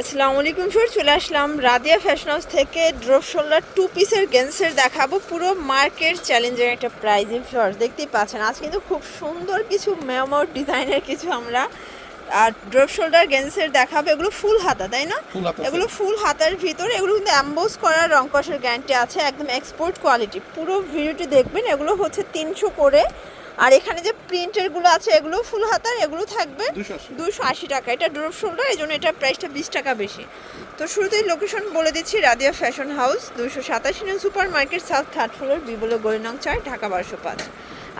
আসসালামু আলাইকুম স্যার চলে আসলাম রাদিয়া ফ্যাশন হাউস থেকে ড্রপ শোল্ডার টু পিসের গেন্সের দেখাবো। পুরো মার্কেট চ্যালেঞ্জের একটা প্রাইজিং শর্টস দেখতেই পাচ্ছেন। আজ কিন্তু খুব সুন্দর কিছু মেমোর ডিজাইনের কিছু আমরা আর ড্রপ শোল্ডার গেন্সের দেখাবো। এগুলো ফুল হাতা তাই না? এগুলো ফুল হাতার ভিতরে এগুলো কিন্তু অ্যাম্বোস করা রং কষের গ্যারান্টি আছে একদম এক্সপোর্ট কোয়ালিটি পুরো ভিডিওটি দেখবেন এগুলো হচ্ছে তিনশো করে আর এখানে যে প্রিন্টেরগুলো আছে এগুলো ফুল হাতার এগুলো থাকবে দুশো আশি। টাকা। এটা ড্রপ শোল্ডার এই জন্য এটার প্রাইসটা বিশ টাকা বেশি। তো শুরুতেই লোকেশন বলে দিচ্ছি রাদিয়া ফ্যাশন হাউস দুশো সাতাশি new super market south third floor বিবল গোলনং চার ঢাকা বারোশো পাঁচ।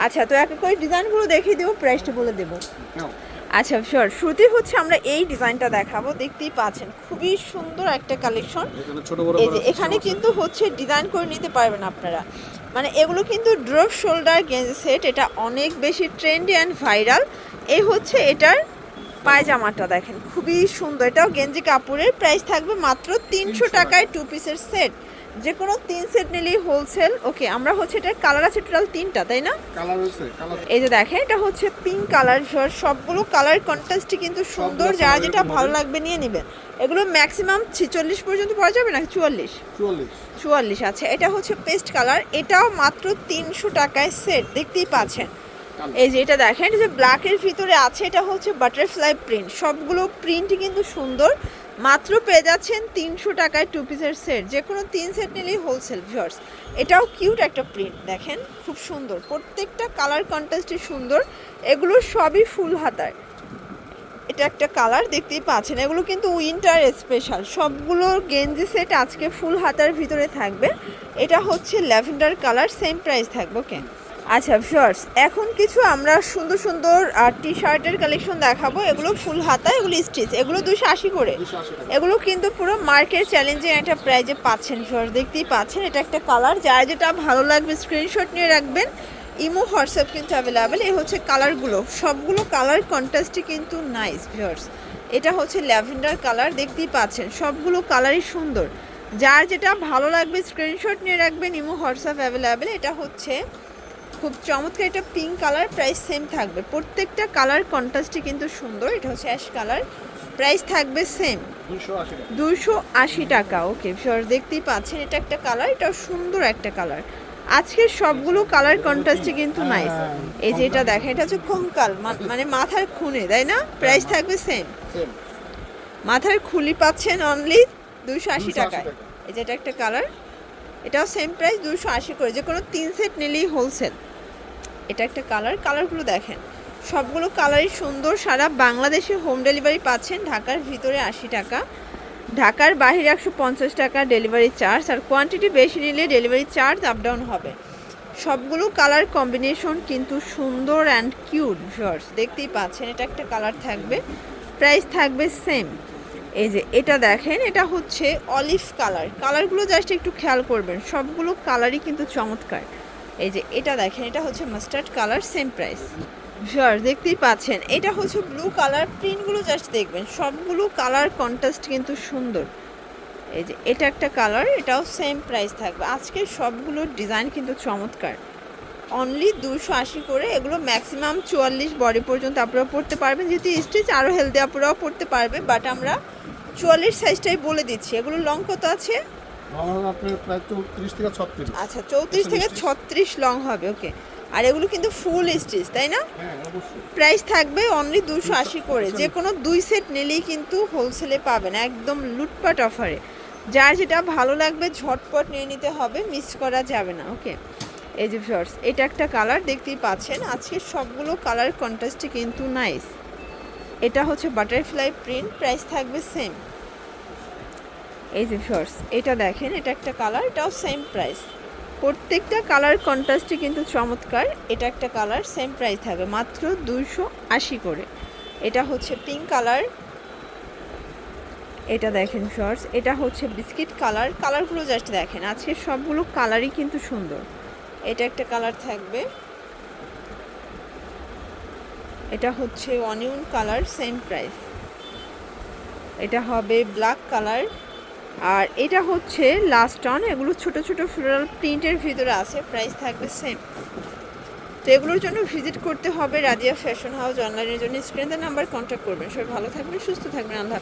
আচ্ছা তো এক করে ডিজাইনগুলো দেখিয়ে দেবো প্রাইসটা বলে দেবো। আচ্ছা শিওর শুরুতেই হচ্ছে আমরা এই ডিজাইনটা দেখাবো। দেখতেই পাচ্ছেন খুবই সুন্দর একটা কালেকশন এখানে এই যে এখানে কিন্তু হচ্ছে ডিজাইন করে নিতে পারবেন আপনারা। মানে এগুলো কিন্তু ড্রপ শোল্ডার গেঞ্জি সেট এটা অনেক বেশি ট্রেন্ডি অ্যান্ড ভাইরাল এই হচ্ছে এটার পায়জামাটা দেখেন খুবই সুন্দর। এটাও গেঞ্জি কাপড়ের প্রাইস থাকবে মাত্র তিনশো 300 টাকায় টু পিসের সেট যে কোনো তিন সেট নিলেই হোলসেল ওকে আমরা হচ্ছে এটার কালার আছে টোটাল তিনটা তাই না? কালার কালার এই যে দেখেন এটা হচ্ছে পিঙ্ক কালার সবগুলো কালার কন্ট্রাস্টই কিন্তু সুন্দর যার যেটা ভালো লাগবে নিয়ে নেবেন এগুলো ম্যাক্সিমাম ছিচল্লিশ পর্যন্ত পাওয়া যাবে না চুয়াল্লিশ? চুয়াল্লিশ। চুয়াল্লিশ আছে এটা হচ্ছে পেস্ট কালার এটাও মাত্র তিনশো টাকায় সেট দেখতেই পাচ্ছেন। এই যে এটা দেখেন যে ব্ল্যাকের ভিতরে আছে এটা হচ্ছে বাটারফ্লাই প্রিন্ট সবগুলো প্রিন্টই কিন্তু সুন্দর। মাত্র পেয়ে যাচ্ছেন তিনশো টাকায় টু পিসের সেট যে কোনো তিন সেট নিলেই হোলসেল ভিউয়ার্স এটাও কিউট একটা প্রিন্ট দেখেন, খুব সুন্দর। প্রত্যেকটা কালার কন্ট্রাস্টই সুন্দর, এগুলো সবই ফুল হাতার এটা একটা কালার দেখতেই পাচ্ছেন। এগুলো কিন্তু উইন্টার স্পেশাল সবগুলো গেঞ্জি সেট আজকে ফুল হাতার ভিতরে থাকবে। এটা হচ্ছে ল্যাভেন্ডার কালার সেম প্রাইস থাকবে ওকে আচ্ছা শর্টস এখন কিছু আমরা সুন্দর সুন্দর টি শার্টের কালেকশন দেখাবো। এগুলো ফুল হাতা, এগুলো স্টিচ এগুলো দুশো আশি করে। এগুলো কিন্তু পুরো মার্কেট চ্যালেঞ্জিং একটা প্রাইজে পাচ্ছেন শর্টস দেখতেই পাচ্ছেন। এটা একটা কালার যার যেটা ভালো লাগবে স্ক্রিনশট নিয়ে রাখবেন। ইমো, হোয়াটসঅ্যাপ কিন্তু অ্যাভেলেবেল এই হচ্ছে কালারগুলো সবগুলো কালার কন্ট্রাস্টই কিন্তু নাইস ভিউয়ার্স এটা হচ্ছে ল্যাভেন্ডার কালার দেখতেই পাচ্ছেন। সবগুলো কালারই সুন্দর। যার যেটা ভালো লাগবে স্ক্রিনশট নিয়ে রাখবেন, ইমো, হোয়াটসঅ্যাপ অ্যাভেলেবেল এটা হচ্ছে খুব চমৎকার এটা পিঙ্ক কালার প্রাইস সেম থাকবে। প্রত্যেকটা কালার কন্ট্রাস্টই কিন্তু সুন্দর এটা হচ্ছে অ্যাশ কালার প্রাইস থাকবে সেম দুশো আশি টাকা ওকে শিওর দেখতেই পাচ্ছেন এটা একটা কালার এটা সুন্দর একটা কালার আজকের সবগুলো কালার কন্ট্রাস্টই কিন্তু নাইস এই যে এটা দেখেন এটা হচ্ছে কঙ্কাল মানে মাথার খুনে তাই না? প্রাইস থাকবে সেম মাথার খুলি পাচ্ছেন অনলি দুশো আশি টাকায়। এই যে এটা একটা কালার এটাও সেম প্রাইস দুশো আশি করে যে কোনো তিন সেট নিলেই হোলসেল এটা একটা কালার, কালারগুলো দেখেন। সবগুলো কালারই সুন্দর, সারা বাংলাদেশে হোম ডেলিভারি পাচ্ছেন ঢাকার ভিতরে আশি টাকা। ঢাকার বাইরে একশো পঞ্চাশ টাকা ডেলিভারি চার্জ আর কোয়ান্টিটি বেশি নিলে ডেলিভারি চার্জ আপ ডাউন হবে। সবগুলো কালার কম্বিনেশন কিন্তু সুন্দর অ্যান্ড কিউট ভিউয়ার্স দেখতেই পাচ্ছেন, এটা একটা কালার থাকবে প্রাইস থাকবে সেম এই যে, এটা দেখেন, এটা হচ্ছে অলিভ কালার কালারগুলো জাস্ট একটু খেয়াল করবেন, সবগুলো কালারই কিন্তু চমৎকার। এই যে এটা দেখেন, এটা হচ্ছে mustard colour same price sure দেখতেই পাচ্ছেন। এটা হচ্ছে ব্লু কালার প্রিন্টগুলো জাস্ট দেখবেন, সবগুলো কালার কন্ট্রাস্ট কিন্তু সুন্দর। এই যে এটা একটা কালার এটাও সেম প্রাইস থাকবে। আজকে সবগুলো ডিজাইন কিন্তু চমৎকার। অনলি দুশো আশি করে, এগুলো ম্যাক্সিমাম চুয়াল্লিশ বডি পর্যন্ত আপনারা পড়তে পারবেন। যেহেতু স্টিচ আরও হেলদি আপনারাও পড়তে পারবে বাট আমরা চুয়াল্লিশ সাইজটাই বলে দিচ্ছি। এগুলো লং কত আছে? আমার আপনার প্রায় চৌত্রিশ থেকে ছত্রিশ। আচ্ছা চৌত্রিশ থেকে ছত্রিশ লং হবে ওকে আর এগুলো কিন্তু ফুল স্টিচ তাই না? হ্যাঁ প্রাইস থাকবে অনলি দুশো আশি করে। যে কোনো দুই সেট নিলেই কিন্তু হোলসেলে পাবেন একদম লুটপাট অফারে যার যেটা ভালো লাগবে ঝটপট নিয়ে নিতে হবে মিস করা যাবে না ওকে এই যে শর্টস এটা একটা কালার দেখতেই পাচ্ছেন। আজকে সবগুলো কালার কন্ট্রাস্টই কিন্তু নাইস এটা হচ্ছে বাটারফ্লাই প্রিন্ট প্রাইস থাকবে সেম এই যে শর্টস এটা দেখেন, এটা একটা কালার এটাও সেম প্রাইস প্রত্যেকটা কালার কন্ট্রাস্টই কিন্তু চমৎকার, এটা একটা কালার সেম প্রাইস থাকবে, মাত্র দুইশো আশি করে। এটা হচ্ছে পিঙ্ক কালার এটা দেখেন শর্টস এটা হচ্ছে বিস্কিট কালার কালারগুলো জাস্ট দেখেন, আজকে সবগুলো কালারই কিন্তু সুন্দর। এটা একটা কালার থাকবে। এটা হচ্ছে অনিয়ন কালার সেম প্রাইস এটা হবে ব্ল্যাক কালার আর এটা হচ্ছে লাস্ট অন এগুলো ছোট ছোট ফ্লোরাল প্রিন্টের ভিতরে আছে প্রাইস থাকবে সেম তো এগুলোর জন্য ভিজিট করতে হবে রাজিয়া ফ্যাশন হাউস অনলাইনের জন্য। স্ক্রিনের নাম্বার কন্ট্যাক্ট করবেন। সবাই ভালো থাকবেন, সুস্থ থাকবেন, আল্লাহ